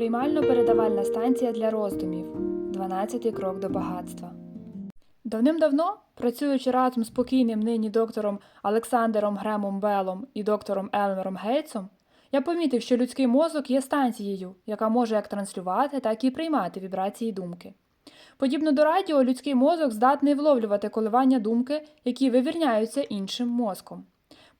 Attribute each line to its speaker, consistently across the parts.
Speaker 1: Приймально-передавальна станція для роздумів. 12-й крок до багатства. Давним-давно, працюючи разом з покійним нині доктором Олександром Гремом Белом і доктором Елмером Гейтсом, я помітив, що людський мозок є станцією, яка може як транслювати, так і приймати вібрації думки. Подібно до радіо, людський мозок здатний вловлювати коливання думки, які вивільняються іншим мозком.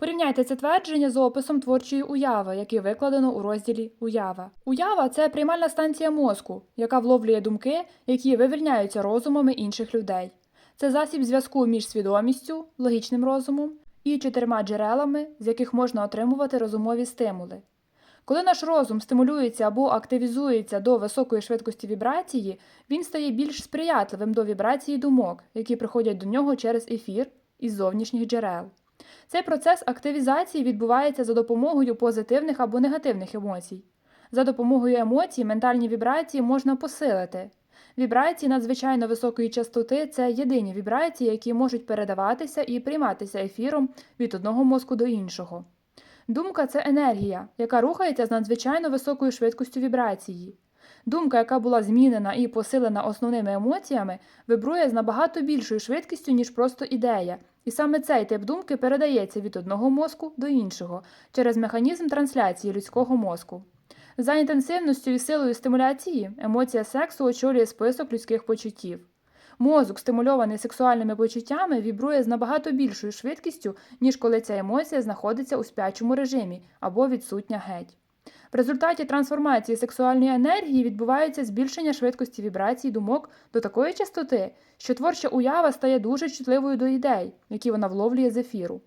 Speaker 1: Порівняйте це твердження з описом творчої уяви, який викладено у розділі Уява. Уява це приймальна станція мозку, яка вловлює думки, які вивільняються розумами інших людей. Це засіб зв'язку між свідомістю, логічним розумом і чотирма джерелами, з яких можна отримувати розумові стимули. Коли наш розум стимулюється або активізується до високої швидкості вібрації, він стає більш сприятливим до вібрації думок, які приходять до нього через ефір із зовнішніх джерел. Цей процес активізації відбувається за допомогою позитивних або негативних емоцій. За допомогою емоцій ментальні вібрації можна посилити. Вібрації надзвичайно високої частоти це єдині вібрації, які можуть передаватися і прийматися ефіром від одного мозку до іншого. Думка це енергія, яка рухається з надзвичайно високою швидкістю вібрації. Думка, яка була змінена і посилена основними емоціями, вибрує з набагато більшою швидкістю, ніж просто ідея, і саме цей тип думки передається від одного мозку до іншого через механізм трансляції людського мозку. За інтенсивністю і силою стимуляції емоція сексу очолює список людських почуттів. Мозок, стимульований сексуальними почуттями, вібрує з набагато більшою швидкістю, ніж коли ця емоція знаходиться у спячому режимі або відсутня геть. В результаті трансформації сексуальної енергії відбувається збільшення швидкості вібрацій думок до такої частоти, що творча уява стає дуже чутливою до ідей, які вона вловлює з ефіру.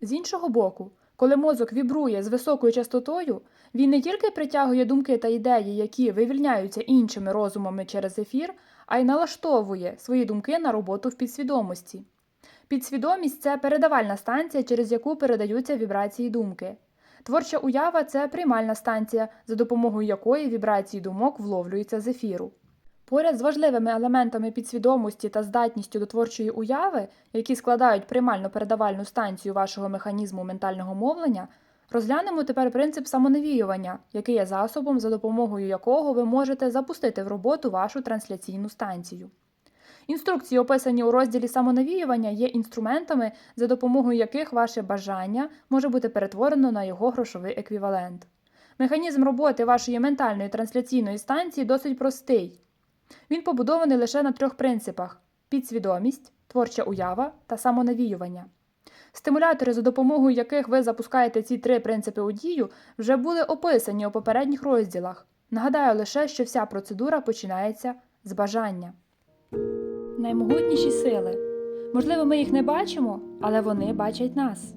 Speaker 1: З іншого боку, коли мозок вібрує з високою частотою, він не тільки притягує думки та ідеї, які вивільняються іншими розумами через ефір, а й налаштовує свої думки на роботу в підсвідомості. Підсвідомість це передавальна станція, через яку передаються вібрації думки. Творча уява це приймальна станція, за допомогою якої вібрації думок вловлюються з ефіру. Поряд з важливими елементами підсвідомості та здатністю до творчої уяви, які складають приймально-передавальну станцію вашого механізму ментального мовлення, розглянемо тепер принцип самонавіювання, який є засобом, за допомогою якого ви можете запустити в роботу вашу трансляційну станцію. Інструкції, описані у розділі самонавіювання, є інструментами, за допомогою яких ваше бажання може бути перетворено на його грошовий еквівалент. Механізм роботи вашої ментальної трансляційної станції досить простий. Він побудований лише на трьох принципах: підсвідомість, творча уява та самонавіювання. Стимулятори, за допомогою яких ви запускаєте ці три принципи у дію, вже були описані у попередніх розділах. Нагадаю лише, що вся процедура починається з бажання. Наймогутніші сили. Можливо, ми їх не бачимо, але вони бачать нас.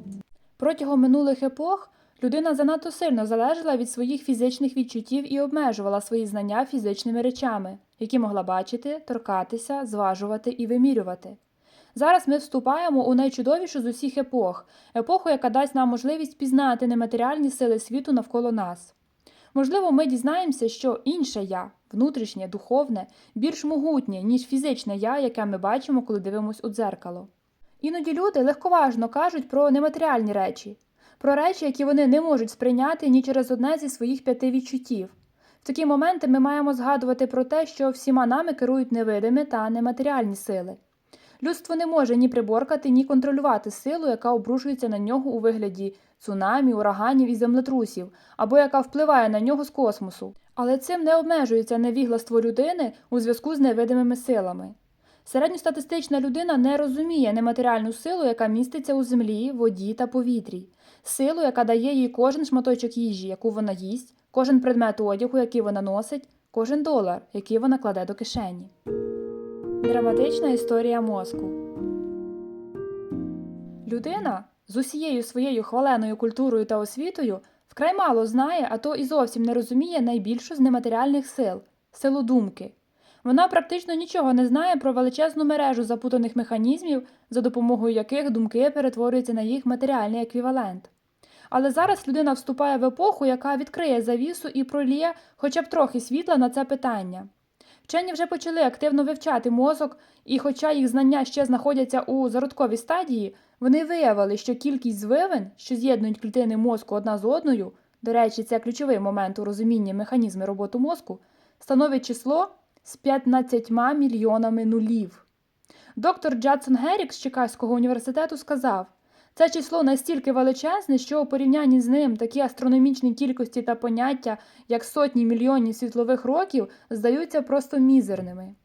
Speaker 1: Протягом минулих епох людина занадто сильно залежала від своїх фізичних відчуттів і обмежувала свої знання фізичними речами, які могла бачити, торкатися, зважувати і вимірювати. Зараз ми вступаємо у найчудовішу з усіх епох, епоху, яка дасть нам можливість пізнати нематеріальні сили світу навколо нас. Можливо, ми дізнаємося, що інше я, внутрішнє, духовне, більш могутнє, ніж фізичне я, яке ми бачимо, коли дивимося у дзеркало. Іноді люди легковажно кажуть про нематеріальні речі, про речі, які вони не можуть сприйняти ні через одне зі своїх п'яти відчуттів. В такі моменти ми маємо згадувати про те, що всіма нами керують невидимі та нематеріальні сили. Людство не може ні приборкати, ні контролювати силу, яка обрушується на нього у вигляді цунамі, ураганів і землетрусів, або яка впливає на нього з космосу. Але цим не обмежується невігластво людини у зв'язку з невидимими силами. Середньостатистична людина не розуміє нематеріальну силу, яка міститься у землі, воді та повітрі, силу, яка дає їй кожен шматочок їжі, яку вона їсть, кожен предмет одягу, який вона носить, кожен долар, який вона кладе до кишені. Драматична історія мозку. Людина з усією своєю хваленою культурою та освітою вкрай мало знає, а то і зовсім не розуміє найбільшу з нематеріальних сил силу думки. Вона практично нічого не знає про величезну мережу запутаних механізмів, за допомогою яких думки перетворюються на їх матеріальний еквівалент. Але зараз людина вступає в епоху, яка відкриє завісу і проліє хоча б трохи світла на це питання. Вчені вже почали активно вивчати мозок, і, хоча їх знання ще знаходяться у зародковій стадії, вони виявили, що кількість звивин, що з'єднують клітини мозку одна з одною, до речі, це ключовий момент у розумінні механізму роботи мозку, становить число з 15 мільйонами нулів. Доктор Джадсон Герік з Чикаського університету сказав, це число настільки величезне, що у порівнянні з ним такі астрономічні кількості та поняття, як сотні мільйонів світлових років, здаються просто мізерними.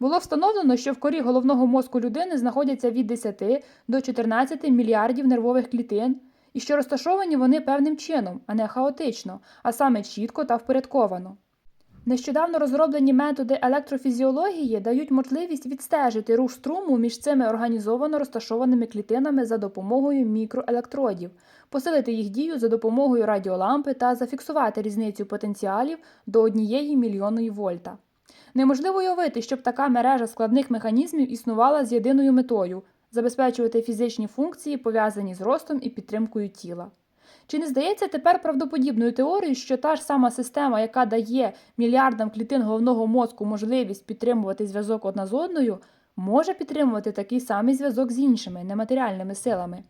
Speaker 1: Було встановлено, що в корі головного мозку людини знаходяться від 10 до 14 мільярдів нервових клітин, і що розташовані вони певним чином, а не хаотично, а саме чітко та впорядковано. Нещодавно розроблені методи електрофізіології дають можливість відстежити рух струму між цими організовано розташованими клітинами за допомогою мікроелектродів, посилити їх дію за допомогою радіолампи та зафіксувати різницю потенціалів до однієї мільйонної вольта. Неможливо уявити, щоб така мережа складних механізмів існувала з єдиною метою забезпечувати фізичні функції, пов'язані з ростом і підтримкою тіла. Чи не здається тепер правдоподібною теорією, що та ж сама система, яка дає мільярдам клітин головного мозку можливість підтримувати зв'язок одна з одною, може підтримувати такий самий зв'язок з іншими нематеріальними силами?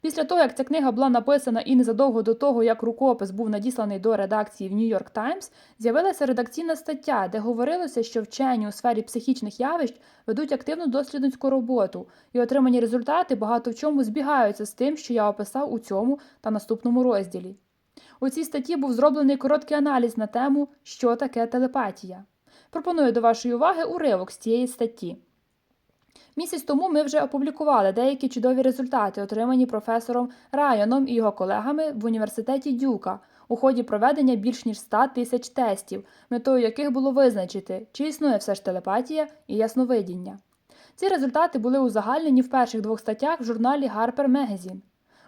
Speaker 1: Після того, як ця книга була написана і незадовго до того, як рукопис був надісланий до редакції в York Times, з'явилася редакційна стаття, де говорилося, що вчені у сфері психічних явищ ведуть активну дослідницьку роботу, і отримані результати багато в чому збігаються з тим, що я описав у цьому та наступному розділі. У цій статті був зроблений короткий аналіз на тему, що таке телепатія. Пропоную до вашої уваги уривок з цієї статті. Місяць тому ми вже опублікували деякі чудові результати, отримані професором Районом і його колегами в університеті Дюка у ході проведення більш ніж 100 тисяч тестів, метою яких було визначити, чи існує все ж телепатія і ясновидіння. Ці результати були узагальнені в перших двох статтях в журналі Harper Magazine.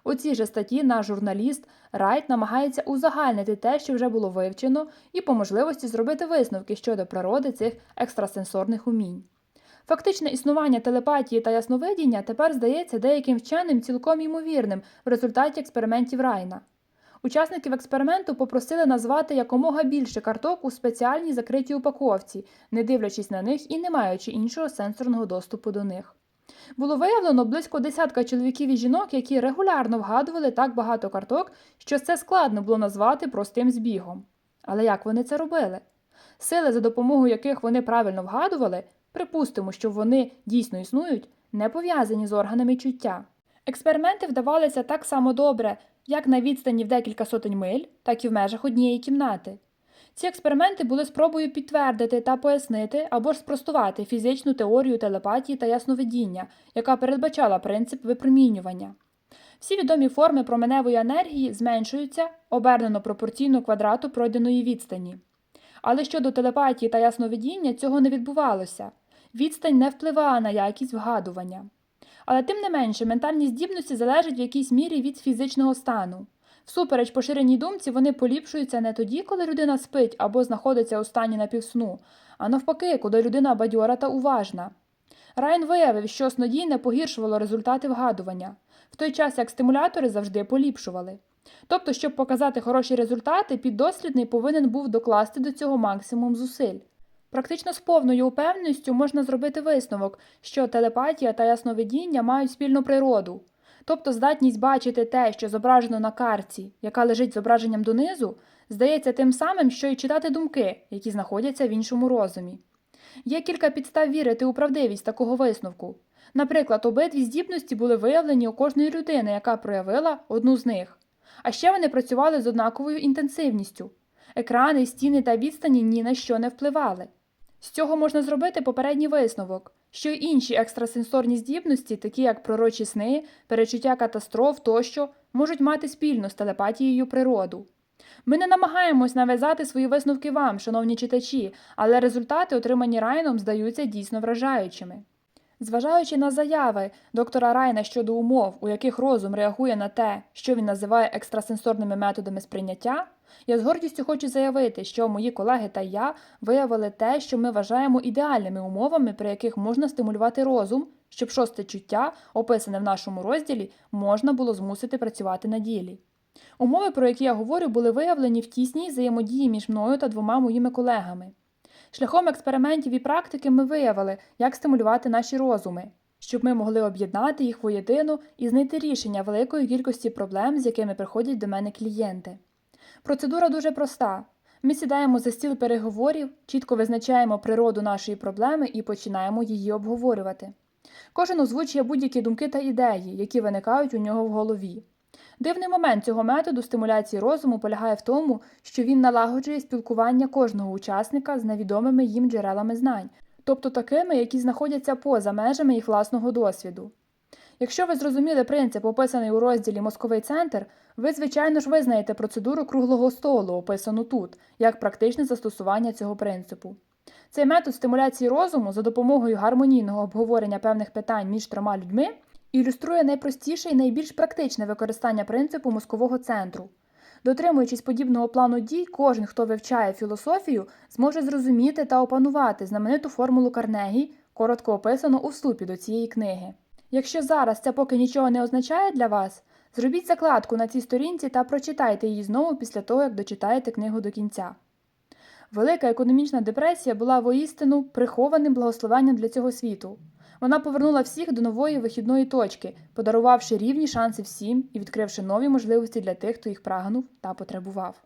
Speaker 1: У цій же статті наш журналіст Райт намагається узагальнити те, що вже було вивчено, і по можливості зробити висновки щодо природи цих екстрасенсорних умінь. Фактичне існування телепатії та ясновидіння тепер здається деяким вченим цілком ймовірним в результаті експериментів Райна. Учасників експерименту попросили назвати якомога більше карток у спеціальній закритій упаковці, не дивлячись на них і не маючи іншого сенсорного доступу до них. Було виявлено близько десятка чоловіків і жінок, які регулярно вгадували так багато карток, що це складно було назвати простим збігом. Але як вони це робили? Сили, за допомогою яких вони правильно вгадували, припустимо, що вони дійсно існують, не пов'язані з органами чуття. Експерименти вдавалися так само добре, як на відстані в декілька сотень миль, так і в межах однієї кімнати. Ці експерименти були спробою підтвердити та пояснити або ж спростувати фізичну теорію телепатії та ясновидіння, яка передбачала принцип випромінювання. Всі відомі форми променевої енергії зменшуються обернено пропорційно квадрату пройденої відстані. Але щодо телепатії та ясновидіння цього не відбувалося. Відстань не впливає на якість вгадування. Але тим не менше, ментальні здібності залежать в якійсь мірі від фізичного стану. Всупереч поширеній думці, вони поліпшуються не тоді, коли людина спить або знаходиться у стані напівсну, а навпаки, коли людина бадьора та уважна. Райан виявив, що снодійне погіршувало результати вгадування, в той час як стимулятори завжди поліпшували. Тобто, щоб показати хороші результати, піддослідний повинен був докласти до цього максимум зусиль. Практично з повною упевненістю можна зробити висновок, що телепатія та ясновидіння мають спільну природу, тобто здатність бачити те, що зображено на карті, яка лежить зображенням донизу, здається тим самим, що й читати думки, які знаходяться в іншому розумі. Є кілька підстав вірити у правдивість такого висновку. Наприклад, обидві здібності були виявлені у кожної людини, яка проявила одну з них. А ще вони працювали з однаковою інтенсивністю. Екрани, стіни та відстані ні на що не впливали. З цього можна зробити попередній висновок, що й інші екстрасенсорні здібності, такі як пророчі сни, перечуття катастроф тощо, можуть мати спільну з телепатією природу. Ми не намагаємось нав'язати свої висновки вам, шановні читачі, але результати, отримані Райном, здаються дійсно вражаючими. Зважаючи на заяви доктора Райна щодо умов, у яких розум реагує на те, що він називає екстрасенсорними методами сприйняття, я з гордістю хочу заявити, що мої колеги та я виявили те, що ми вважаємо ідеальними умовами, при яких можна стимулювати розум, щоб шосте чуття, описане в нашому розділі, можна було змусити працювати на ділі. Умови, про які я говорю, були виявлені в тісній взаємодії між мною та двома моїми колегами. Шляхом експериментів і практики ми виявили, як стимулювати наші розуми, щоб ми могли об'єднати їх воєдину і знайти рішення великої кількості проблем, з якими приходять до мене клієнти. Процедура дуже проста. Ми сідаємо за стіл переговорів, чітко визначаємо природу нашої проблеми і починаємо її обговорювати. Кожен озвучує будь-які думки та ідеї, які виникають у нього в голові. Дивний момент цього методу стимуляції розуму полягає в тому, що він налагоджує спілкування кожного учасника з невідомими їм джерелами знань, тобто такими, які знаходяться поза межами їх власного досвіду. Якщо ви зрозуміли принцип, описаний у розділі Мозковий центр, ви, звичайно ж, визнаєте процедуру круглого столу, описану тут, як практичне застосування цього принципу. Цей метод стимуляції розуму за допомогою гармонійного обговорення певних питань між трьома людьми ілюструє найпростіше і найбільш практичне використання принципу мозкового центру. Дотримуючись подібного плану дій, кожен, хто вивчає філософію, зможе зрозуміти та опанувати знамениту формулу Карнегі, коротко описану у вступі до цієї книги. Якщо зараз це поки нічого не означає для вас, зробіть закладку на цій сторінці та прочитайте її знову після того, як дочитаєте книгу до кінця. Велика економічна депресія була воістину прихованим благословенням для цього світу. Вона повернула всіх до нової вихідної точки, подарувавши рівні шанси всім і відкривши нові можливості для тих, хто їх прагнув та потребував.